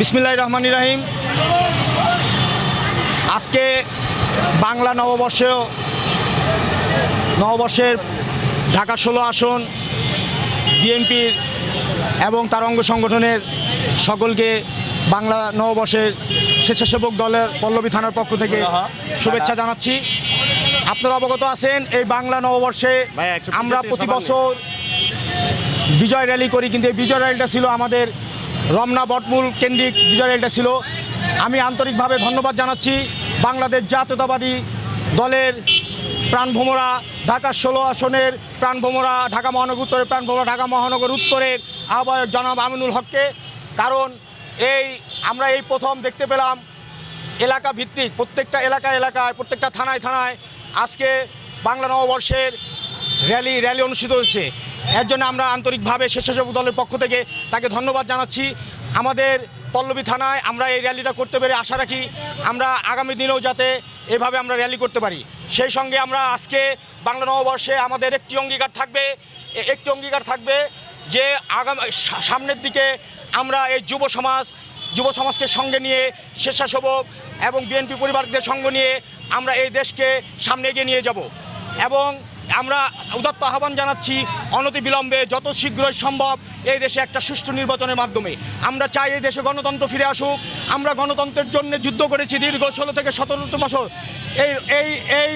বিসমিল্লাহ রহমান রাহিম। আজকে বাংলা নববর্ষ নববর্ষের ঢাকা ষোলো আসন বিএনপির এবং তার অঙ্গ সংগঠনের সকলকে বাংলা নববর্ষের স্বেচ্ছাসেবক দলের পল্লবী থানার পক্ষ থেকে শুভেচ্ছা জানাচ্ছি। আপনারা অবগত আছেন এই বাংলা নববর্ষে আমরা প্রতি বছর বিজয় র্যালি করি কিন্তু এই বিজয় র্যালিটা ছিল আমাদের রমনা বটমূল কেন্দ্রিক বিজয় র্যালিটা ছিল। আমি আন্তরিকভাবে ধন্যবাদ জানাচ্ছি বাংলাদেশ জাতীয়তাবাদী দলের প্রাণভোমরা ঢাকা ষোলো আসনের প্রাণভোমরা, ঢাকা মহানগর উত্তরের প্রাণভোমরা, ঢাকা মহানগর উত্তরের আহ্বায়ক জনাব আমিনুল হককে। কারণ এই আমরা এই প্রথম দেখতে পেলাম এলাকা ভিত্তিক, প্রত্যেকটা এলাকা এলাকায়, প্রত্যেকটা থানায় থানায় আজকে বাংলা নববর্ষের র্যালি র্যালি অনুষ্ঠিত হচ্ছে এর জন্য আমরা আন্তরিকভাবে স্বেচ্ছাসেবক দলের পক্ষ থেকে তাকে ধন্যবাদ জানাচ্ছি। আমাদের পল্লবী থানায় আমরা এই র্যালিটা করতে পেরে আশা রাখি আমরা আগামী দিনেও যাতে এভাবে আমরা র্যালি করতে পারি। সেই সঙ্গে আমরা আজকে বাংলা নববর্ষে আমাদের একটি অঙ্গীকার থাকবে একটি অঙ্গীকার থাকবে যে আগামী সামনের দিকে আমরা এই যুব সমাজ, যুব সমাজকে সঙ্গে নিয়ে স্বেচ্ছাসেবক এবং বিএনপি পরিবারদের সঙ্গ নিয়ে আমরা এই দেশকে সামনে এগিয়ে নিয়ে যাব। এবং আমরা উদাত্ত আহ্বান জানাচ্ছি অনতি বিলম্বে যত শীঘ্রই সম্ভব এই দেশে একটা সুষ্ঠু নির্বাচনের মাধ্যমে। আমরা চাই এই দেশে গণতন্ত্র ফিরে আসুক। আমরা গণতন্ত্রের জন্য যুদ্ধ করেছি দীর্ঘ ষোলো থেকে সতেরো বছর। এই এই এই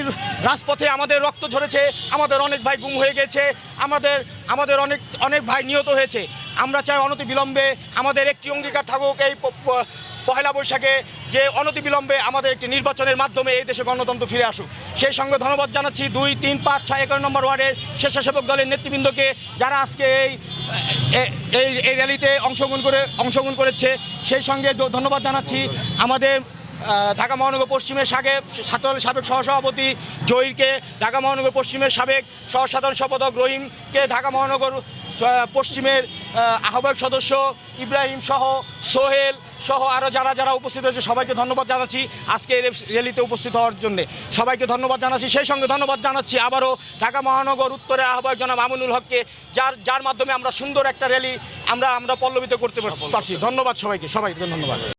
রাজপথে আমাদের রক্ত ঝরেছে, আমাদের অনেক ভাই গুম হয়ে গেছে, আমাদের আমাদের অনেক অনেক ভাই নিহত হয়েছে। আমরা চাই অনতি বিলম্বে আমাদের একটি অঙ্গীকার থাকুক, এই পহেলা বৈশাখে যে অনতিবিলম্বে আমাদের একটি নির্বাচনের মাধ্যমে এই দেশে গণতন্ত্র ফিরে আসুক, সেই সঙ্গে ধন্যবাদ জানাচ্ছি দুই, তিন, পাঁচ, ছয় একান্ন নম্বর ওয়ার্ডের স্বেচ্ছাসেবক দলের নেতৃবৃন্দকে যারা আজকে এই এই এই র্যালিতে অংশগ্রহণ করে, অংশগ্রহণ করেছে। সেই সঙ্গে ধন্যবাদ জানাচ্ছি আমাদের ঢাকা মহানগর পশ্চিমের সাবেক ছাত্রদলের সাবেক সহসভাপতি জহিরকে ঢাকা মহানগর পশ্চিমের সাবেক সহ সাধারণ সম্পাদক রহিমকে ঢাকা মহানগর পশ্চিমের আহ্বায়ক সদস্য ইব্রাহিম সহ সোহেল সহ আরও যারা যারা উপস্থিত হয়েছে সবাইকে ধন্যবাদ জানাচ্ছি আজকে এই র্যালিতে উপস্থিত হওয়ার জন্যে। সবাইকে ধন্যবাদ জানাচ্ছি। সেই সঙ্গে ধন্যবাদ জানাচ্ছি আবারও ঢাকা মহানগর উত্তরের আহ্বায়ক জনাব আমিনুল হককে যার যার মাধ্যমে আমরা সুন্দর একটা র্যালি আমরা আমরা পল্লবিত করতে পারছি। ধন্যবাদ সবাইকে সবাইকে ধন্যবাদ।